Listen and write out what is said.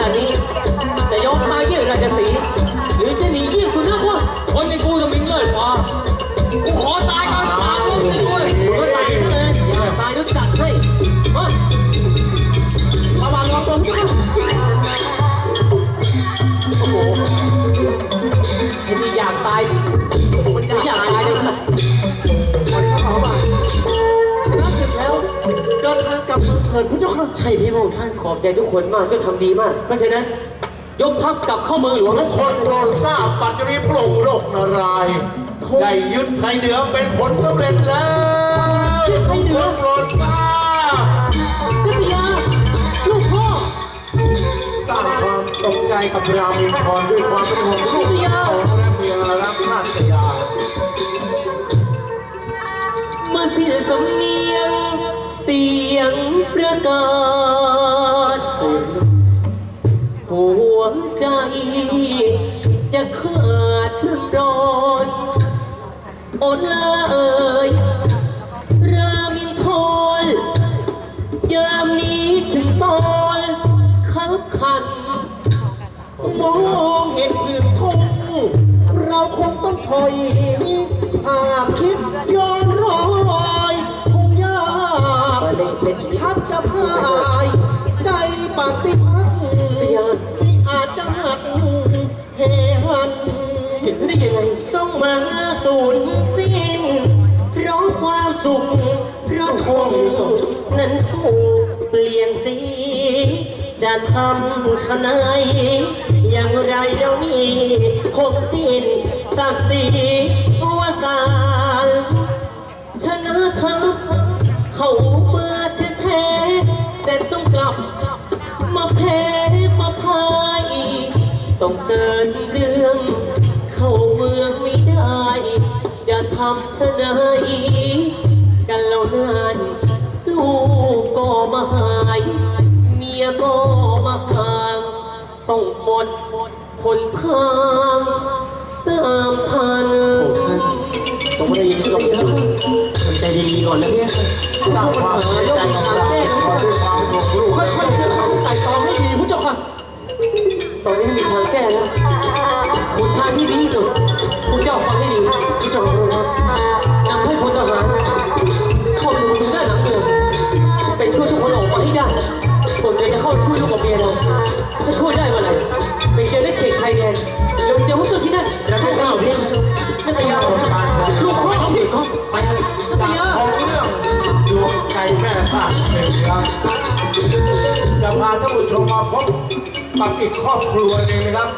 นาดนี้างกลับเมืองเถิดพระเจ้าค่ะ ใช่พี่พระองค์ท่านขอบใจทุกคนมากก็ทำดีมาก เพราะฉะนั้น ยกทัพกลับเข้าเมืองหลวงทุกคนโปรดทราบปัจจุบันพระองค์โลกนารายณ์ได้ยึดไทยเหนือเป็นผลสำเร็จแล้วยึดไทยเหนือทุกคนโปรดทราบนัตยาลูกพ่อ สร้างความตกใจกับรามินทรด้วยความเป็นห่วงลูกสาวและเมียรักนาตยา เมื่อเสียงสำเนียงเสียง ประกาศหัวใจจะขาดร้อนอดละเอ่ยรามินทรยามนี้ถึงตอนขับขัน มองเห็นพื้นทุ่งเราคงต้องถอยหากคิดย้อนรอยคงยาก เสร็จ จะพายใจปฏิพักษ์ที่อาจจะหักเหหันถึงได้ยังไงต้องมาสูญสิ้น เพราะความสุข เพราะทงนั้นถูกเปลี่ยนสี จะทำชะไหนอย่างไรเรานี้คงสิ้นศักดิ์ศรีวสานชนะทั้งเข้ามาแท้ๆ แต่ต้องกลับ มาแพ้มาพายต้องเกินเรื่อง เข้าเมืองไม่ได้ จะทำชะไหนกันแล้วนานลูกก็มาหาย เมียก็มาห่าง ต้องหมดคนทางตามทันผมได้ยินกับทำ ใจดีๆก่อนนะพี่สร้างความเสียใจกับรามินทรด้วยความหลงลูกค่อยๆค่อเขาไต่ตองให้ดีผู้เจ้าค่ะ ตอนนี้ไม่มีทางแก้แล้วหนทางที่ดีที่สุดคุณเจ้าฟังให้ดีผู้เจ้าค่ะนำให้พลทหารเข้าสู่ประตูด้านหลังเมืองไปช่วยทุกคนออกมาให้ได้ส่วนเราจะเข้าช่วยลูกกับเมียเราถ้าช่วยได้เมื่อไหร่ พาท่านผู้ชมมาพบกับอีกครอบครัวหนึ่งนะครับ